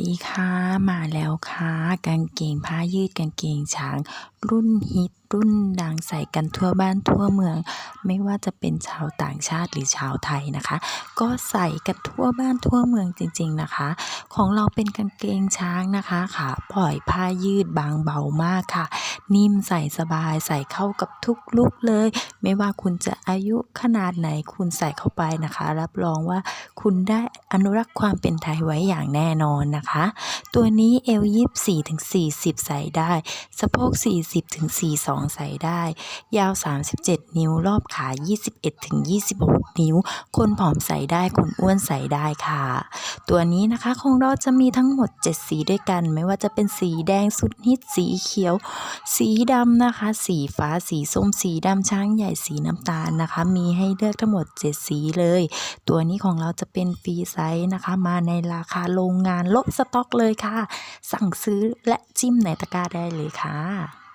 ดีค่ะมาแล้วค่ะกางเกงผ้ายืดกางเกงช้าง รุ่นฮิตรุ่นดังใส่กันทั่วบ้านทั่วเมือง ไม่ว่าจะเป็นชาวต่างชาติหรือชาวไทยนะคะ ก็ใส่กันทั่วบ้านทั่วเมืองจริง ๆนะคะ ของเราเป็นกางเกงช้างนะคะขาปล่อยผ้ายืดบางเบามากค่ะ นิ่มใส่สบายใส่เข้ากับทุกลุกเลย ไม่ว่าคุณจะอายุขนาดไหนคุณใส่เข้าไปนะคะ รับรองว่าคุณได้อนุรักษ์ความเป็นไทยไว้อย่างแน่นอนนะคะ ตัวนี้เอวยีสี่ถึงสี่สิบใส่ได้ สะโพก40ถึง42ใส่ได้ ยาว37นิ้วรอบขา21ถึง26นิ้ว คนผอมใส่ได้คนอ้วนใส่ได้ค่ะ ตัวนี้นะคะของเราจะมีทั้งหมด7สีด้วยกัน ไม่ว่าจะเป็นสีแดงสุดฮิตสีเขียวสีดำนะคะ สีฟ้าสีส้มสีดำช้างใหญ่สีน้ำตาลนะคะ มีให้เลือกทั้งหมด 7 สีเลย ตัวนี้ของเราจะเป็นฟรีไซส์นะคะ มาในราคาโรงงานลดสต็อกเลยค่ะ สั่งซื้อและจิ้มในตะกร้าได้เลยค่ะ